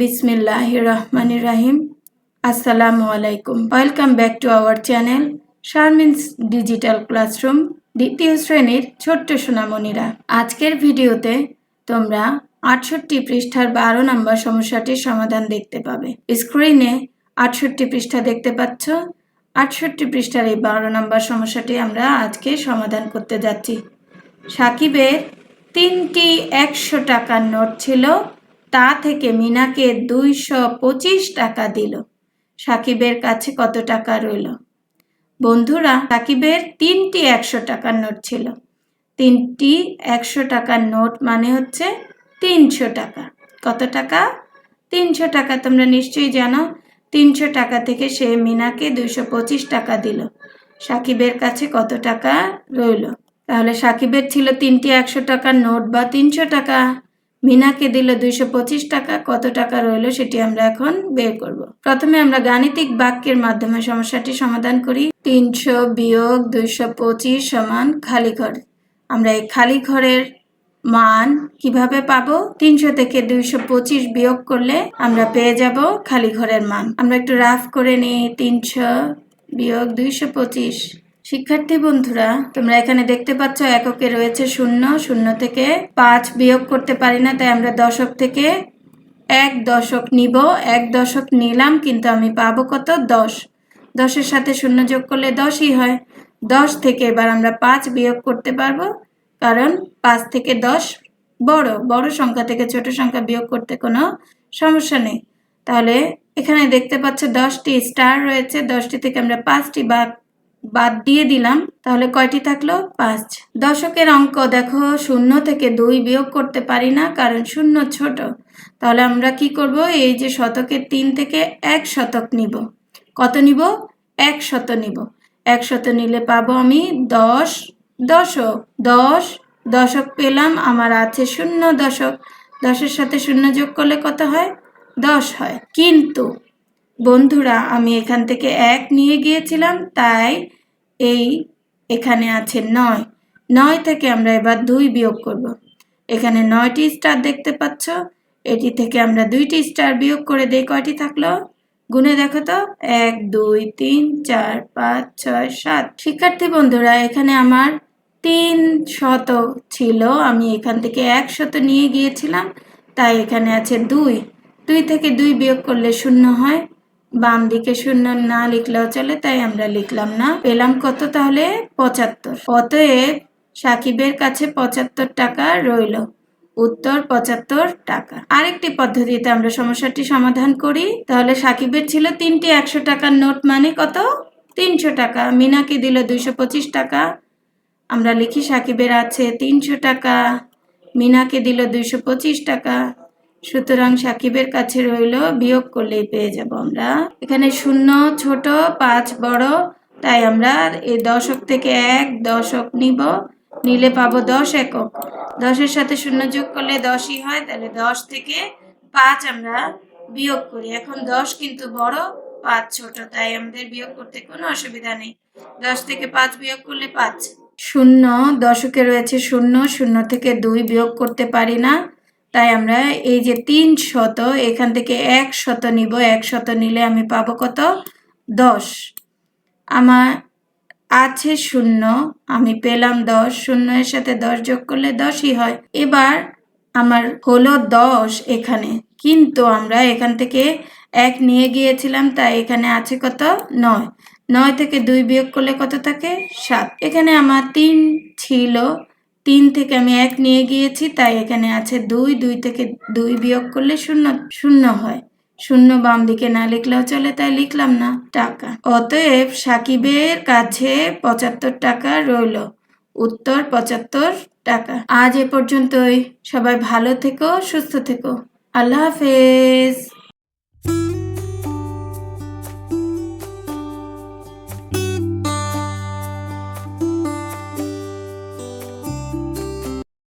বিসমিল্লাহ রহমান রাহিম আসসালামু আলাইকুম। Welcome back to our channel Sharmin's digital classroom দ্বিতীয় শ্রেণির ছোট্ট সোনামণিরা। আজকের ভিডিওতে তোমরা আটষট্টি পৃষ্ঠার বারো নম্বর সমস্যাটির সমাধান দেখতে পাবে। স্ক্রিনে আটষট্টি পৃষ্ঠা দেখতে পাচ্ছ। আটষট্টি পৃষ্ঠার এই বারো নম্বর সমস্যাটি আমরা আজকে সমাধান করতে যাচ্ছি। সাকিবের তিনটি একশো টাকার নোট ছিল। তা থেকে মিনাকে দুইশো পঁচিশ টাকা দিল। সাকিবের কাছে কত টাকা রইল? বন্ধুরা, সাকিবের তিনটি একশো টাকার নোট ছিল। তিনটি একশো টাকার নোট মানে হচ্ছে তিনশো টাকা। কত টাকা? তিনশো টাকা, তোমরা নিশ্চয়ই জানো। তিনশো টাকা থেকে সে মিনাকে দুইশো পঁচিশ টাকা দিল। সাকিবের কাছে কত টাকা রইল? তাহলে সাকিবের ছিল তিনটি একশো টাকার নোট বা তিনশো টাকা। মিনাকে দিল দুইশো পঁচিশ টাকা, কত টাকা রইল সেটি আমরা এখন বের করব। প্রথমে আমরা গাণিতিক বাক্যের মাধ্যমে সমস্যাটি সমাধান করি। তিনশো বিয়োগ দুইশো পঁচিশ সমান খালি ঘর। আমরা এই খালি ঘরের মান কীভাবে পাবো? তিনশো থেকে দুইশো পঁচিশ বিয়োগ করলে আমরা পেয়ে যাব খালি ঘরের মান। আমরা একটু রাফ করে নিই। তিনশো বিয়োগ দুইশো পঁচিশ। শিক্ষার্থী বন্ধুরা, তোমরা এখানে দেখতে পাচ্ছ এককে রয়েছে শূন্য শূন্য থেকে পাঁচ বিয়োগ করতে পারি না, তাই আমরা দশক থেকে এক দশক নিব, এক দশক নিলাম, কিন্তু আমি পাবো কত? দশ। দশের সাথে শূন্য যোগ করলে দশই হয়। দশ থেকে এবার আমরা পাঁচ বিয়োগ করতে পারব, কারণ পাঁচ থেকে দশ বড়। বড় সংখ্যা থেকে ছোট সংখ্যা বিয়োগ করতে কোনো সমস্যা নেই। তাহলে এখানে দেখতে পাচ্ছ দশটি স্টার রয়েছে, দশটি থেকে আমরা পাঁচটি বাদ বাদ দিয়ে দিলাম। তাহলে কয়টি থাকল? পাঁচ। দশকের অঙ্ক দেখো, শূন্য থেকে দুই বিয়োগ করতে পারি না, কারণ শূন্য ছোট। তাহলে আমরা কি করব? এই যে শতকের তিন থেকে এক শতক নিব। কত নিব? এক শত নিব। এক শত নিলে পাবো আমি দশ দশক। দশ দশক পেলাম, আমার আছে শূন্য দশক। দশের সাথে শূন্য যোগ করলে কত হয়? দশ হয়। কিন্তু বন্ধুরা, আমি এখান থেকে এক নিয়ে গিয়েছিলাম, তাই এই, এখানে আছে নয়। নয় থেকে আমরা এবার দুই বিয়োগ করব। এখানে নয়টি স্টার দেখতে পাচ্ছ। এটি থেকে আমরা দুইটি স্টার বিয়োগ করে দেই কয়টি থাকল? গুনে দেখো তো। এক, দুই, তিন, চার, পাঁচ, ছয়, সাত। শিক্ষার্থী বন্ধুরা, এখানে আমার তিন শত ছিল। আমি এখান থেকে এক শত নিয়ে গিয়েছিলাম। তাই এখানে আছে দুই। দুই থেকে দুই বিয়োগ করলে শূন্য হয়। বাম দিকে শূন্য না লিখলেও চলে, তাই আমরা লিখলাম না। পেলাম কত তাহলে? পঁচাত্তর। অতএব সাকিবের কাছে পঁচাত্তর টাকা রইল। উত্তর, পঁচাত্তর টাকা। আরেকটি পদ্ধতিতে আমরা সমস্যাটি সমাধান করি। তাহলে সাকিবের ছিল তিনটি একশো টাকার নোট মানে কত? তিনশো টাকা। মিনাকে দিল দুইশো পঁচিশ টাকা। আমরা লিখি সাকিবের আছে তিনশো টাকা। মিনাকে দিল দুইশো পঁচিশ টাকা। সুতরাং সাকিবের কাছে রইল, বিয়োগ করলেই পেয়ে যাব আমরা। এখানে শূন্য, ছোট, পাঁচ, বড়। তাই আমরা এই দশক থেকে এক দশক নিব। নিলে পাবো দশ একক। দশের সাথে শূন্য যোগ করলে দশই হয়, তাহলে দশ থেকে পাঁচ আমরা বিয়োগ করি। এখন দশ কিন্তু বড়, পাঁচ ছোট। তাই আমাদের বিয়োগ করতে কোনো অসুবিধা নেই। দশ থেকে পাঁচ বিয়োগ করলে পাঁচ। শূন্য, দশকে রয়েছে শূন্য। শূন্য থেকে দুই বিয়োগ করতে পারি না। তাই আমরা এই যে তিন শত, এখান থেকে এক শত নিব। এক শত নিলে আমি পাবো কত? দশ। আমার আছে শূন্য, আমি পেলাম দশ। শূন্য এর সাথে দশ যোগ করলে দশই হয়। এবার আমার হলো দশ এখানে। কিন্তু আমরা এখান থেকে এক নিয়ে গিয়েছিলাম, তাই এখানে আছে কত? নয়। নয় থেকে দুই বিয়োগ করলে কত থাকে? সাত। এখানে আমার তিন ছিল। তিন থেকে আমি এক নিয়ে গিয়েছি, তাই এখানে আছে দুই দুই থেকে দুই বিয়োগ করলে শূন্য শূন্য হয়। শূন্য বাম দিকে না লিখলেও চলে, তাই লিখলাম না। টাকা। অতএব সাকিবের কাছে পঁচাত্তর টাকা রইল। উত্তর পঁচাত্তর টাকা। আজ এ পর্যন্তই। সবাই ভালো থেকো, সুস্থ থেকো। আল্লাহ হাফেজ।